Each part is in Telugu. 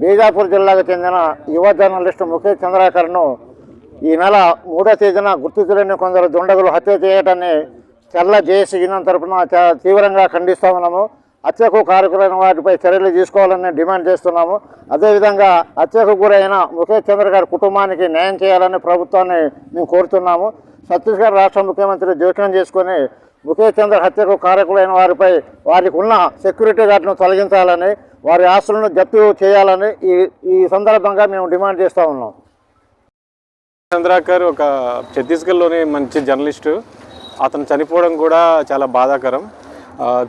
బీజాపూర్ జిల్లాకు చెందిన యువ జర్నలిస్ట్ ముఖేష్ చంద్రాకర్ను ఈ నెల మూడో తేదీన గుర్తు కొందరు దుండగులు హత్య చేయటాన్ని చల్ల జేఏసీ యూనియన్ తరఫున చాలా తీవ్రంగా ఖండిస్తా ఉన్నాము. హత్యకు కారకులైన వాటిపై చర్యలు తీసుకోవాలని డిమాండ్ చేస్తున్నాము. అదేవిధంగా హత్యకు గురైన ముఖేష్ చంద్ర గారి కుటుంబానికి న్యాయం చేయాలని ప్రభుత్వాన్ని మేము కోరుతున్నాము. ఛత్తీస్గఢ్ రాష్ట్ర ముఖ్యమంత్రి జోక్యం చేసుకొని ముఖేష్ చంద్ర హత్యకు కారకులైన వారిపై వారికి ఉన్న సెక్యూరిటీ గార్డును తొలగించాలని వారి ఆస్తులను జప్తు చేయాలని ఈ ఈ సందర్భంగా మేము డిమాండ్ చేస్తూ ఉన్నాం. చంద్రాకర్ ఒక ఛత్తీస్గఢ్లోని మంచి జర్నలిస్టు. అతను చనిపోవడం కూడా చాలా బాధాకరం.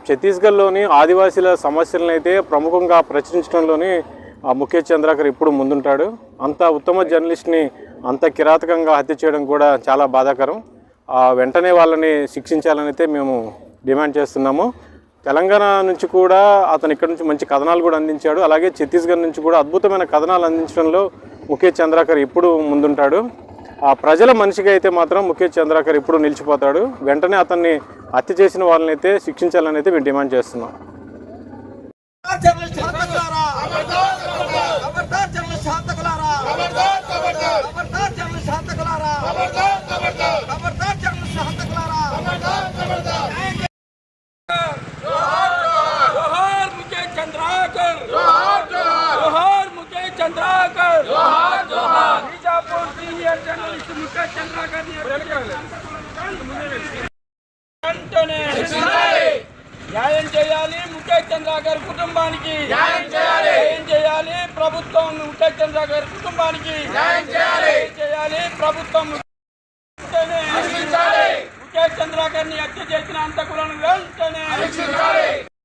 ఛత్తీస్గఢ్లోని ఆదివాసీల సమస్యలను అయితే ప్రముఖంగా ప్రచురించడంలోని ఆ ముఖేష్ చంద్రాకర్ ఇప్పుడు ముందుంటాడు. అంత ఉత్తమ జర్నలిస్ట్ని అంత కిరాతకంగా హత్య చేయడం కూడా చాలా బాధాకరం. వెంటనే వాళ్ళని శిక్షించాలని అయితే మేము డిమాండ్ చేస్తున్నాము. తెలంగాణ నుంచి కూడా అతను ఇక్కడ నుంచి మంచి కథనాలు కూడా అందించాడు. అలాగే ఛత్తీస్గఢ్ నుంచి కూడా అద్భుతమైన కథనాలు అందించడంలో ముఖేష్ చంద్రాకర్ ఇప్పుడు ముందుంటాడు. ఆ ప్రజల మనిషిగా అయితే మాత్రం ముఖేష్ చంద్రాకర్ ఇప్పుడు నిలిచిపోతాడు. వెంటనే అతన్ని హత్య చేసిన వాళ్ళని అయితే శిక్షించాలని అయితే మేము డిమాండ్ చేస్తున్నాం జర్నలిస్ట్ హంతకులారా ఖబర్దార్ జర్నలిస్ట్ హంతకులారా ఖబర్దార్ జర్నలిస్ట్ హంతకులారా ఖబర్దార్ జర్నలిస్ట్ హంతకులారా జోహార్ ముఖేష్ చంద్రాకర్ జోహార్ ముఖేష్ చంద్రాకర్ బీజాపూర్ సీనియర్ జర్నలిస్ట్ ముఖేష్ చంద్రాకర్ వెంటనే న్యాయం చేయాలి ముఖేష్ చంద్రాకర్ కుటుంబానికి. న్యాయం చేయాలి. ప్రభుత్వం ముఖేష్ చంద్రాకర్ కుటుంబానికి. న్యాయం చేయాలి. ప్రభుత్వం ముఖేష్ చంద్రాకర్ని హత్య చేసిన అంతకులను వెంటనే